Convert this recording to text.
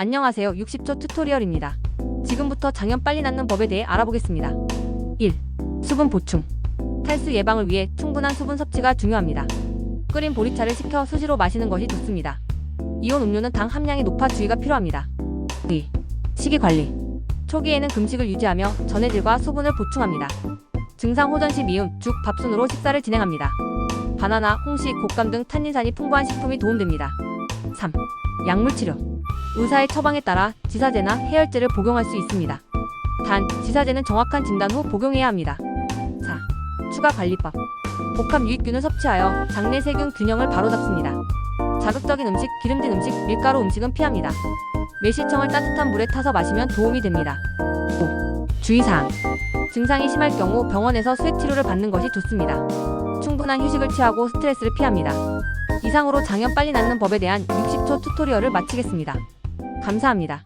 안녕하세요. 60초 튜토리얼입니다. 지금부터 장염 빨리 낫는 법에 대해 알아보겠습니다. 1. 수분 보충. 탈수 예방을 위해 충분한 수분 섭취가 중요합니다. 끓인 보리차를 식혀 수시로 마시는 것이 좋습니다. 이온 음료는 당 함량이 높아 주의가 필요합니다. 2. 식이 관리. 초기에는 금식을 유지하며 전해질과 수분을 보충합니다. 증상 호전 시 미음, 죽, 밥순으로 식사를 진행합니다. 바나나, 홍시, 곶감 등 탄닌산이 풍부한 식품이 도움됩니다. 3. 약물 치료. 의사의 처방에 따라 지사제나 해열제를 복용할 수 있습니다. 단, 지사제는 정확한 진단 후 복용해야 합니다. 4. 추가 관리법. 복합 유익균을 섭취하여 장내 세균 균형을 바로잡습니다. 자극적인 음식, 기름진 음식, 밀가루 음식은 피합니다. 매실청을 따뜻한 물에 타서 마시면 도움이 됩니다. 5. 주의사항. 증상이 심할 경우 병원에서 수액 치료를 받는 것이 좋습니다. 충분한 휴식을 취하고 스트레스를 피합니다. 이상으로 장염 빨리 낫는 법에 대한 60초 튜토리얼을 마치겠습니다. 감사합니다.